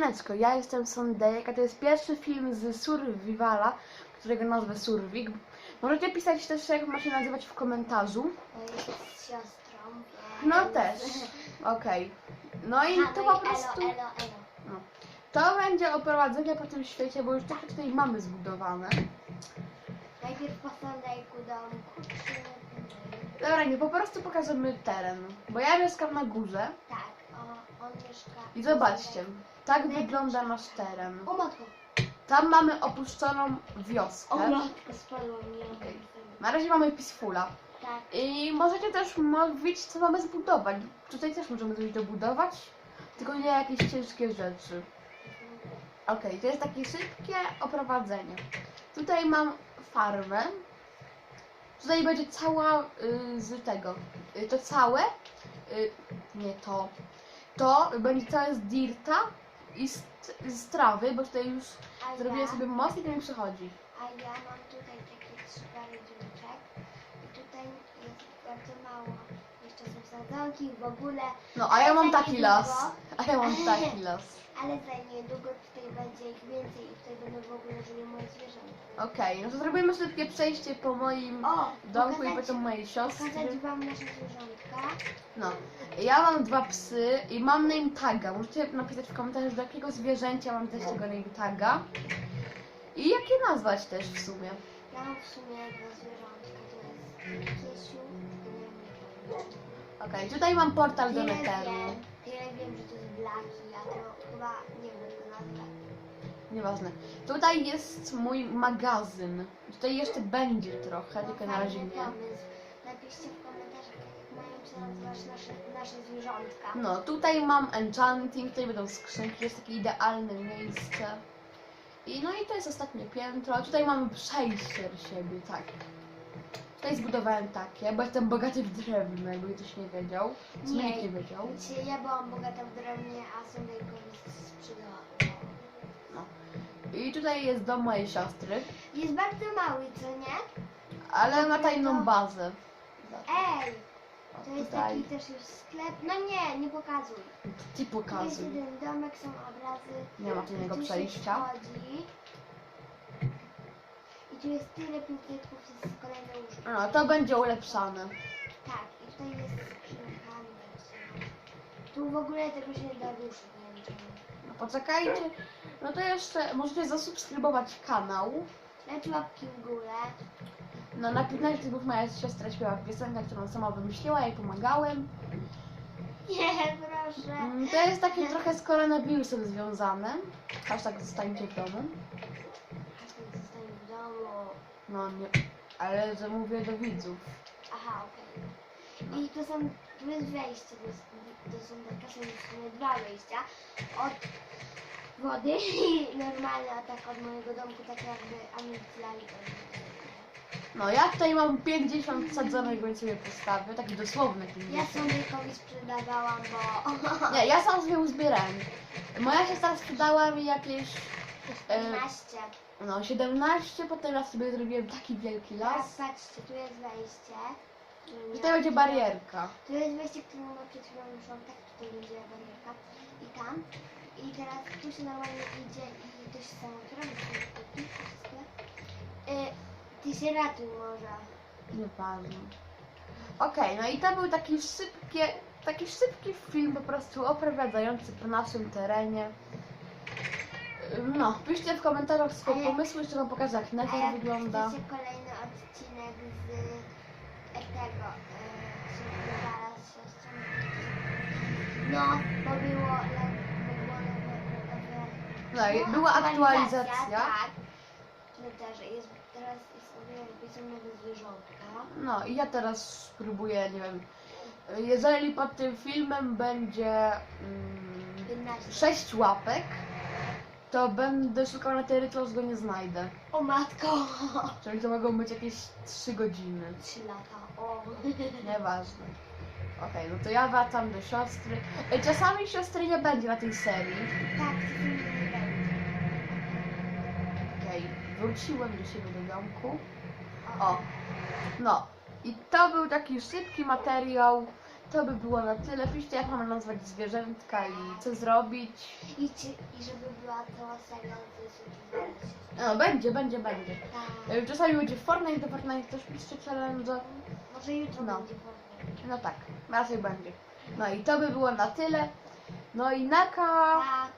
Siemaneczko, ja jestem Sondejek, a to jest pierwszy film z Survivala, którego nazwę Survik. Możecie pisać też, jak ma się nazywać w komentarzu. Jest z siostrą. No więc- też. Okej. No i to no po prostu... Elo, elo, elo. To będzie oprowadzenie po tym świecie, bo już trochę tutaj mamy zbudowane. Najpierw po Sondejku domku, czy... Dobra, nie, po prostu pokażemy teren. Bo ja mieszkam na górze Tak, o, on mieszka... i zobaczcie. Tak wygląda nasz teren. O matko! Tam mamy opuszczoną wioskę. O matko, mi. Okej. Na razie mamy Peacefula. Tak. I możecie też mówić, co mamy zbudować. Tutaj też możemy coś dobudować, tylko nie jakieś ciężkie rzeczy. Okej, to jest takie szybkie oprowadzenie. Tutaj mam farmę. Tutaj będzie cała y, z tego. Y, to całe. Y, nie to. To będzie całe z dirta i z, z trawy, bo tutaj już A zrobiłem ja, sobie most i to mi przychodzi. a ja mam tutaj takie trzy pary dziureczek i tutaj jest bardzo mało. Jeszcze są sadzonki w ogóle, No, a ja mam taki las. A ja mam taki las. ale za niedługo tutaj będzie ich więcej i tutaj będą w ogóle żyły moje zwierzęta. Okej, no to zrobimy szybkie przejście po moim O, domku i pokazać- potem mojej siostry. Pokazać wam nasze zwierzątka. No, ja mam dwa psy i mam name taga. Możecie napisać w komentarzach, do jakiego zwierzęcia mam też tego name taga. I jak je nazwać też w sumie. Ja mam w sumie dwa zwierzątka, to jest Kiesiu, to Okej, tutaj mam portal do Tyle Netheru. wiem, tyle wiem, że to jest Blaki, a to chyba Nieważne. Tutaj jest mój magazyn. Tutaj jeszcze będzie trochę, tylko na razie nie. pomysł. Napiszcie w komentarzach, jak mają się nazywać nasze, nasze zwierzątka. No, tutaj mam enchanting, tutaj będą skrzynki, jest takie idealne miejsce. I no i to jest ostatnie piętro. Tutaj mamy przejście do siebie, tak. Tutaj zbudowałem takie, bo jestem bogaty w drewno, jakby ktoś nie wiedział. Co Nie. nikt nie wiedział. Dzisiaj ja byłam bogata w drewnie, a Sondejkowi sprzedała. I tutaj jest dom mojej siostry, Jest bardzo mały, co nie? ale ma tajną bazę. Ej! O, To jest tutaj. taki też już sklep. No nie, nie pokazuj. Ci To jest pokazuj. jeden domek, są obrazy. Nie ma tu innego Tu się przejścia. wchodzi. I tu jest tyle piękników, jest kolejne łóżko. No, to będzie ulepszane. Tak, i tutaj jest skrzynka, nie wiem co. Tu w ogóle tego się nie da ruszyć, nie wiem czemu. No, poczekajcie. No to jeszcze możecie zasubskrybować kanał. Dajcie łapki w górę. No na 15 dni moja siostra śpiewa piosenkę, którą sama wymyśliła, jej pomagałem. Nie, proszę. Mm, To jest takie trochę z koronawirusem związane. Hashtag zostańcie w domu. Zostań w domu. No nie, ale że mówię do widzów. Aha, okej. I tu są, tu jest wejście do, do sądeka, są w sumie dwa wejścia. Od wody i normalne, a tak od mojego domku, tak jakby Amitylali. No ja tutaj mam 50 sadzonych, sobie postawię, taki dosłowny Ja 50. sądejkowi sprzedawałam, bo Nie, ja sam sobie uzbierałem. Moja siostra sprzedała mi jakieś 14. no 17, potem ja sobie zrobiłem taki wielki Teraz las. patrzcie, tu jest wejście. I tutaj będzie barierka. Tu jest wejście, które mamy przed chwilą mam tak, tutaj będzie barierka. I tam. I teraz tu się normalnie idzie i to się samo otwiera, bo są takie wszystkie. Y, ty się ratuj może. Nieważne. Okej, no i to był taki szybkie, taki szybki film po prostu oprowadzający po naszym terenie. No, piszcie w komentarzach swoje pomysły, jeszcze wam pokażę jak A jak wygląda. chcecie kolejny no, bo było, No i była aktualizacja. Tak. No też jest, teraz jest o wiele lepiej, są nowe zwierzątka. No i ja teraz spróbuję, nie wiem, jeżeli pod tym filmem będzie mm, 15. 6 łapek, to będę szukał na terytorium, go nie znajdę. O matko! Czyli to mogą być jakieś 3 godziny. 3 lata, o. Nieważne. Okej, no to ja wracam do siostry. E, czasami siostry nie będzie na tej serii. Tak, nie będzie. Okej, wróciłem do siebie do domku. O, no. I to był taki szybki materiał. To by było na tyle. Piszcie, jak mam nazwać zwierzętka i co zrobić. I, I żeby była cała seria z No, będzie, będzie, będzie. Tak. E, czasami będzie Fortnite, do Fortnite też piszcie challenge. Może jutro No. będzie po no tak, raczej będzie. No i to by było na tyle. No i Naka... Tak.